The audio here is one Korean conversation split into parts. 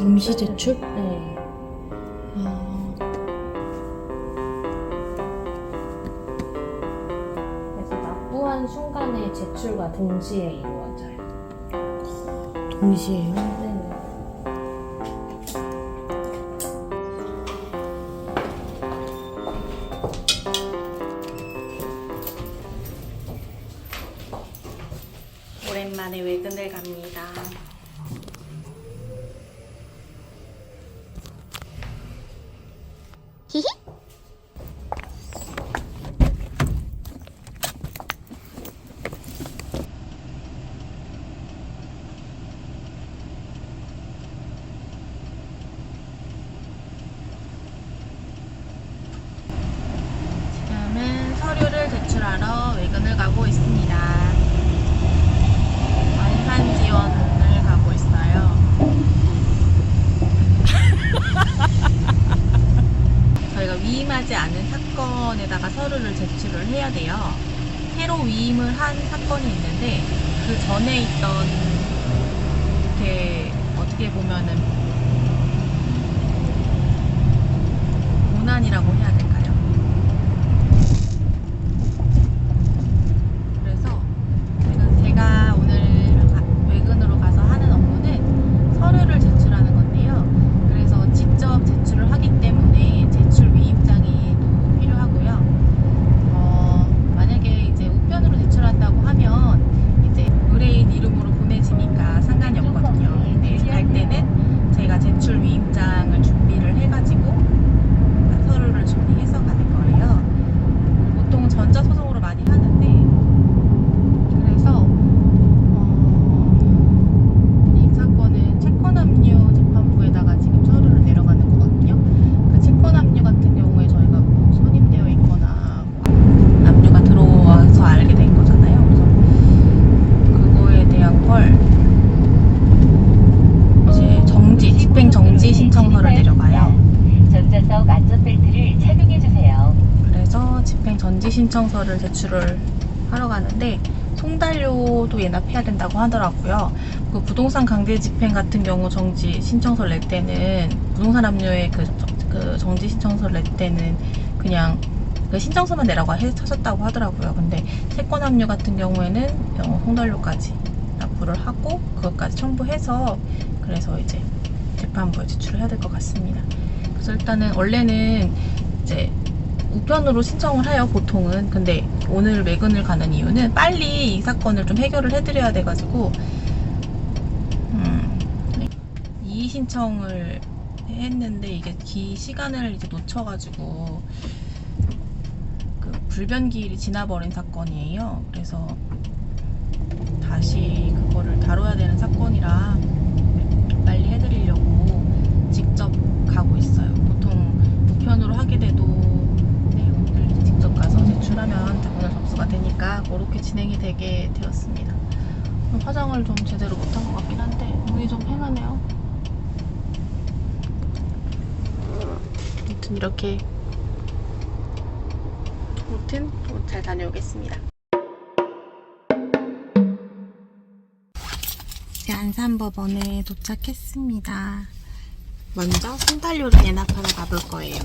임시 제출? 네. 아, 그래서 납부한 순간에 제출과 동시에 이루어져요. 동시에요? 위임하지 않은 사건에다가 서류를 제출을 해야 돼요. 새로 위임을 한 사건이 있는데 그 전에 있던 이렇게 어떻게 보면은 고난이라고 해야 될까요? 그래서 제가, 제가 오늘 가- 외근으로 가서 하는 업무는 서류를 제출하는 건데요. 그래서 직접 제출을 하기 때문에 제출 위임장이 또 필요하고요. 어, 만약에 이제 우편으로 제출한다고 하면 이제 의뢰인 이름으로 보내지니까 상관이 없거든요. 근데 갈 때는 제가 제출 위임장을 준비를 해가지고 서류를 준비해서 가는 거예요. 보통 전자소송으로 많이 하는데 그래서 어, 이 사건은 채권 압류 재판부에다가 지금 서류를 내려가는 거거든요. 그 채권 압류 같은 경우에 저희가 뭐 선임되어 있거나 뭐 압류가 들어와서 알게 된 거잖아요. 그래서 그거에 대한 걸 이제 정지, 집행 정지 신청서를 내려가요. 전자석 안전벨트를 착용해 주세요. 그래서 집행 정지 신청서를 제출을 하러 가는데 송달료도 예납해야 된다고 하더라고요. 그 부동산 강제 집행 같은 경우 정지 신청서를 낼 때는 부동산 압류의 그, 정- 그 정지 신청서를 낼 때는 그냥 그 신청서만 내라고 해- 하셨다고 하더라고요. 근데 채권 압류 같은 경우에는 어, 송달료까지 납부를 하고 그것까지 첨부해서 그래서 이제 재판부에 제출을 해야 될 것 같습니다. 그래서 일단은 원래는 이제 우편으로 신청을 해요 보통은. 근데 오늘 외근을 가는 이유는 빨리 이 사건을 좀 해결을 해드려야 돼가지고 음, 이의 신청을 했는데 이게 기 시간을 이제 놓쳐가지고 그 불변 기일이 지나버린 사건이에요. 그래서 다시 그거를 다뤄야 되는 사건이라 빨리 해드리려고 직접 가고 있어요 보통 우편으로 하게 돼도 네, 오늘 직접 가서 제출하면 오늘 접수가 되니까 그렇게 진행이 되게 되었습니다. 화장을 좀 제대로 못한 것 같긴 한데 눈이 좀 팽하네요. 아무튼 이렇게 아무튼 잘 다녀오겠습니다. 이제 안산법원에 도착했습니다. 먼저 송달료를 예납하러 가볼 거예요.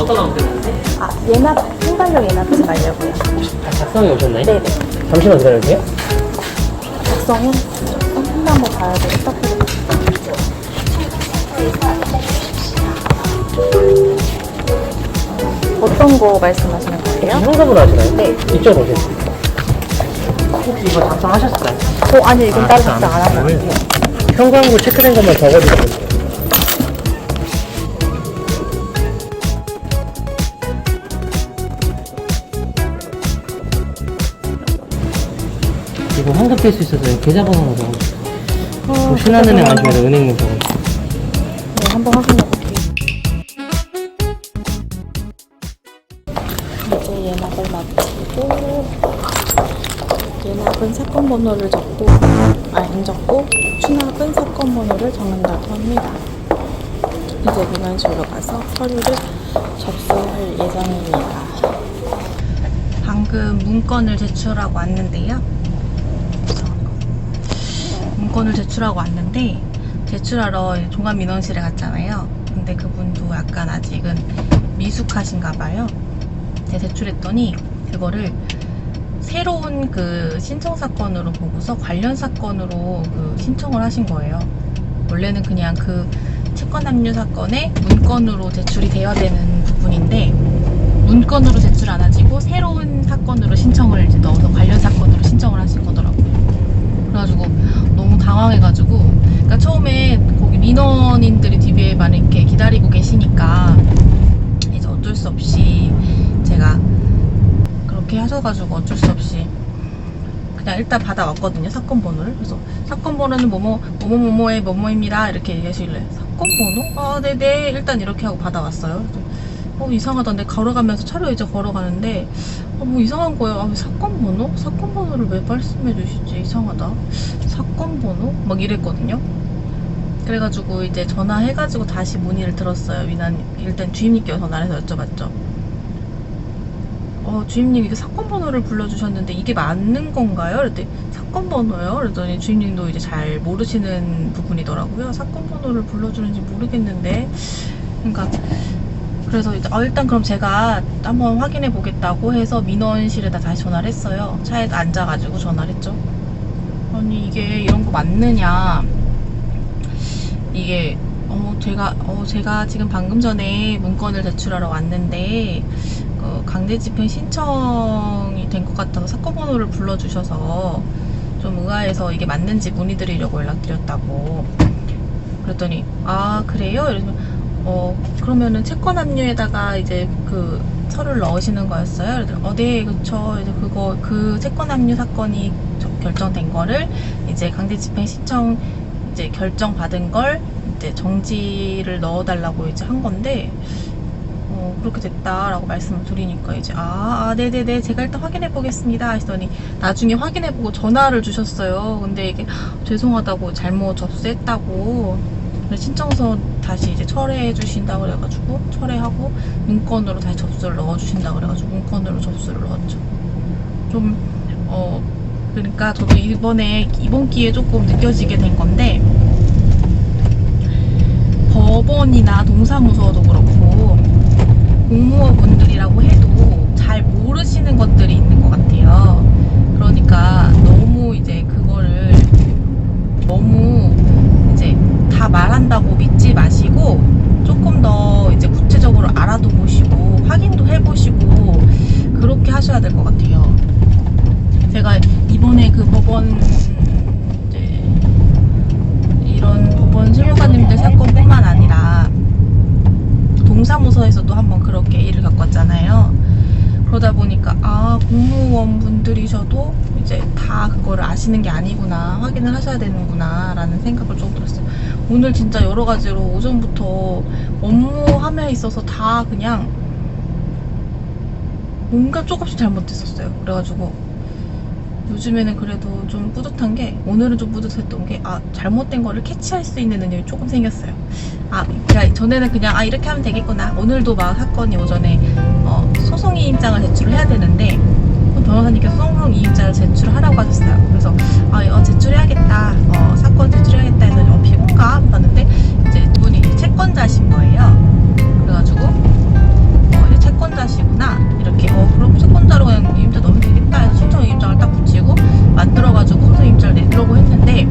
어떤? 아, 예납, 송달료 예납하지 말려고요. 작성이 오셨나요? 네네. 잠시만 기다려주세요. 작성은 한 한번 봐야 되겠다. 어떤 거 말씀하시는 거예요? 형사분 하시나요? 네. 이쪽으로 오세요. 혹시 이거 작성하셨어요? 어, 아니, 이건 따로 작성 안것 같아요. 현관구 체크된 것만 적어주시면 돼요. 이거 환급될 수 있어서 계좌번호만 적어주세요. 뭐 신한은행 아니면 은행님 적어주세요. 네, 한번 확인해 볼게요. 예납을 마치고 예납은 사건 번호를 적고 안 적고 추납은 사건 번호를 적는다고 합니다. 이제 민원실로 가서 서류를 접수할 예정입니다. 방금 문건을 제출하고 왔는데요. 문건을 제출하고 왔는데 제출하러 종합민원실에 갔잖아요. 근데 그분도 약간 아직은 미숙하신가 봐요. 제가 제출했더니 그거를 새로운 그 신청 사건으로 보고서 관련 사건으로 그 신청을 하신 거예요. 원래는 그냥 그 채권 압류 사건에 문건으로 제출이 되어야 되는 부분인데 문건으로 제출 안 하시고 새로운 사건으로 신청을 이제 넣어서 관련 사건으로 신청을 하신 거더라고요. 그래가지고 너무 당황해가지고 그러니까 처음에 거기 민원인들이 많이 이렇게 기다리고 계시니까 이제 어쩔 수 없이 제가 그렇게 하셔가지고 어쩔 수 없이 그냥 일단 받아왔거든요 사건 번호를. 그래서 사건 번호는 뭐뭐 뭐뭐뭐뭐의 뭐뭐입니다. 이렇게 얘기하시길래 사건 번호? 아 네네. 일단 이렇게 하고 받아왔어요. 어 이상하던데 걸어가면서 차로 이제 걸어가는데 어, 뭐 이상한 거예요. 아, 왜 사건 번호? 사건 번호를 왜 말씀해 주시지? 이상하다. 사건 번호? 막 이랬거든요. 그래가지고 이제 전화해가지고 다시 문의를 들었어요 민한 일단 주임님께 전화를 해서 여쭤봤죠 어, 주임님 이게 사건 번호를 불러주셨는데 이게 맞는 건가요? 그랬더니 사건 번호요? 그랬더니 주임님도 이제 잘 모르시는 부분이더라고요. 사건 번호를 불러주는지 모르겠는데. 그러니까 그래서 이제 아, 일단 그럼 제가 한번 확인해 보겠다고 해서 민원실에다 다시 전화를 했어요. 차에 앉아가지고 전화를 했죠. 아니 이게 이런 거 맞느냐? 이게 어 제가 어 제가 지금 방금 전에 문건을 제출하러 왔는데 그 강제 집행 신청이 된 것 같아서 사건 번호를 불러주셔서 좀 의아해서 이게 맞는지 문의드리려고 연락드렸다고 그랬더니 아 그래요? 이러면 어 그러면은 채권 압류에다가 이제 그 서류를 넣으시는 거였어요? 그랬더니 어 네 그쵸 이제 그거 그 채권 압류 사건이 저- 결정된 거를 이제 강제 집행 신청 이제 결정 받은 걸 이제 정지를 넣어달라고 이제 한 건데 어, 그렇게 됐다라고 말씀을 드리니까 이제 아, 아 네네네 제가 일단 확인해 보겠습니다 하시더니 나중에 확인해 보고 전화를 주셨어요. 근데 이게 죄송하다고 잘못 접수했다고. 신청서 다시 이제 철회해 주신다 그래가지고 철회하고 문건으로 다시 접수를 넣어 주신다 그래가지고 문건으로 접수를 넣었죠. 좀 어 그러니까 저도 이번에 이번 기회에 조금 느껴지게 된 건데 법원이나 동사무소도 그렇고 공무원분들이라고 해도 잘 모르시는 것들이 있는 것 같아요. 그러니까 너무 이제 그거를 너무 이제 다 말한다고 믿지 마시고 조금 더 이제 구체적으로 알아도 보시고 확인도 해보시고 그렇게 하셔야 될 것 같아요. 제가 이번에 그 법원 이제 이런 법원 실무관님들 사건뿐만 아니라 동사무소에서도 한번 그렇게 일을 겪었잖아요. 그러다 보니까 아 공무원 분들이셔도 이제 다 그거를 아시는 게 아니구나 확인을 하셔야 되는구나 라는 생각을 좀 들었어요. 오늘 진짜 여러 가지로 오전부터 업무함에 있어서 다 그냥 뭔가 조금씩 잘못됐었어요. 그래가지고 요즘에는 그래도 좀 뿌듯한 게 오늘은 좀 뿌듯했던 게 아 잘못된 거를 캐치할 수 있는 능력이 조금 생겼어요. 아 제가 전에는 그냥 아 이렇게 하면 되겠구나. 오늘도 막 사건이 오전에 어, 소송이 임장을 제출을 해야 되는데 변호사님께서 소송 이임장을 제출하라고 하셨어요. 그래서 아 어, 제출해야겠다. 어, 사건 제출해야겠다 했더니 어, 피고인가 봤는데 이제 분이 채권자신 거예요. 그래가지고 어, 채권자시구나 내려고 했는데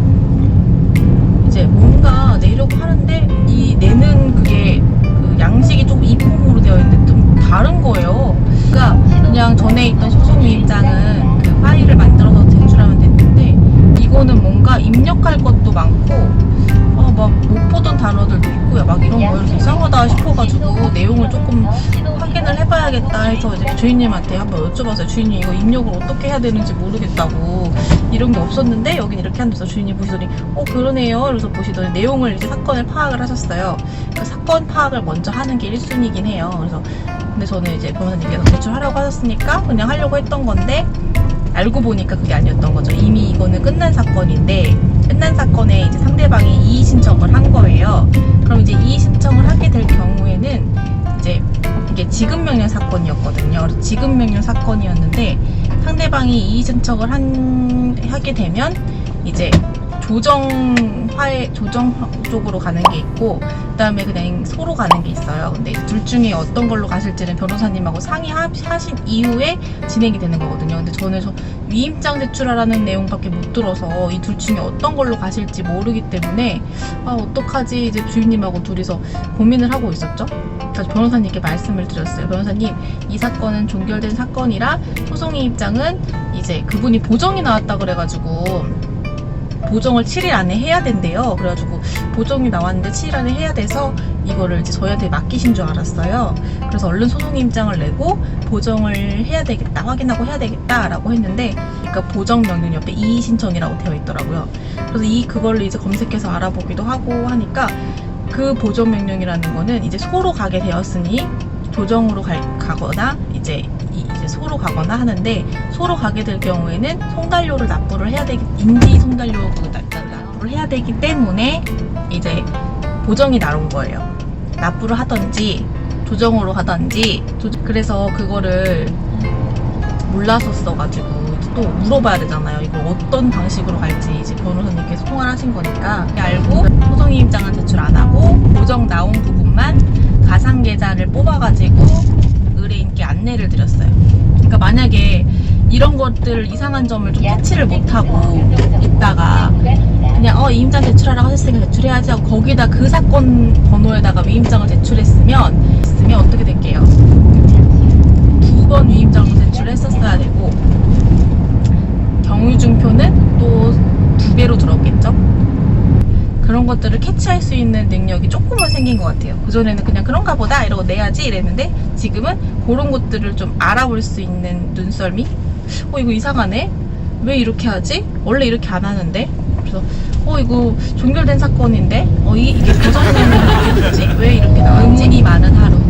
이제 뭔가 내려고 하는데 이 내는 그게 그 양식이 조금 이품으로 되어 있는데 좀 다른 거예요. 그러니까 그냥 전에 있던 소송 이임장은 그 파일을 만들어서 제출하면 됐는데 이거는 뭔가 입력할 것도 많고 어, 막못 보던 단어들도 있고요. 막 이런 거 이상하다 싶어가지고 내용을 조금 확인을 해봐야겠다 해서 이제 주인님한테 한번 여쭤봤어요. 주인님 이거 입력을 어떻게 해야 되는지 모르겠다고 이런 게 없었는데 여긴 이렇게 한다서 주인님 보시더니 어 그러네요. 그래서 보시더니 내용을 이제 사건을 파악을 하셨어요. 그 사건 파악을 먼저 하는 게 1순위긴 해요. 그래서 근데 저는 이제 변호사님께서 제출하라고 하셨으니까 그냥 하려고 했던 건데 알고 보니까 그게 아니었던 거죠. 이미 이거는 끝난 사건인데 끝난 사건에 이제 상대방이 이의 신청을 한 거예요. 그럼 이제 이의 신청을 하게 될 경우에는 이제 이게 지급 명령 사건이었거든요. 지급 명령 사건이었는데 상대방이 이의 신청을 한, 하게 되면 이제 조정화의 조정 쪽으로 가는 게 있고 그다음에 그냥 서로 가는 게 있어요. 근데 둘 중에 어떤 걸로 가실지는 변호사님하고 상의하신 이후에 진행이 되는 거거든요. 근데 저는 저 위임장 제출하라는 내용밖에 못 들어서 이 둘 중에 어떤 걸로 가실지 모르기 때문에 아 어떡하지 이제 주인님하고 둘이서 고민을 하고 있었죠. 그래서 변호사님께 말씀을 드렸어요. 변호사님 이 사건은 종결된 사건이라 소송의 입장은 이제 그분이 보정이 나왔다 그래가지고 보정을 7일 안에 해야 된대요. 그래가지고 보정이 나왔는데 7일 안에 해야 돼서 이거를 이제 저희한테 맡기신 줄 알았어요. 그래서 얼른 소송 임장을 내고 보정을 해야 되겠다, 확인하고 해야 되겠다라고 했는데, 그러니까 보정 명령 옆에 이의 신청이라고 되어 있더라고요. 그래서 이 그걸로 이제 검색해서 알아보기도 하고 하니까 그 보정 명령이라는 거는 이제 소로 가게 되었으니 조정으로 갈, 가거나 이제 이- 이제 소로 가거나 하는데 소로 가게 될 경우에는 송달료를 납부를 해야 되기 인지 송달료 그 납- 납부를 해야 되기 때문에 이제 보정이 나온 거예요. 납부를 하던지 조정으로 하던지 조- 그래서 그거를 몰라서 써가지고 또 물어봐야 되잖아요. 이걸 어떤 방식으로 갈지 이제 변호사님께서 통화를 하신 거니까 알고 소송이 입장은 제출 안 하고 보정 나온 부분만 가상 계좌를 뽑아가지고 의뢰인께 안내를 드렸어요. 그러니까 만약에 이런 것들 이상한 점을 좀 캐치를 못하고 있다가 그냥 어 위임장 제출하라고 하셨으니까 제출해야지 하고 거기다 그 사건 번호에다가 위임장을 제출했으면 했으면 어떻게 될게요? 두 번 위임장도 제출했었어야 되고 경유증표는 또 두 배로 들었겠죠? 그런 것들을 캐치할 수 있는 능력이 조금은 생긴 것 같아요. 그전에는 그냥 그런가 보다 이러고 내야지 이랬는데 지금은 그런 것들을 좀 알아볼 수 있는 눈썰미? 어, 이거 이상하네? 왜 이렇게 하지? 원래 이렇게 안 하는데? 그래서 어, 이거 종결된 사건인데? 어, 이, 이게 보정되는 게 뭐지? 왜 이렇게 나왔지? 의문이 많은 하루.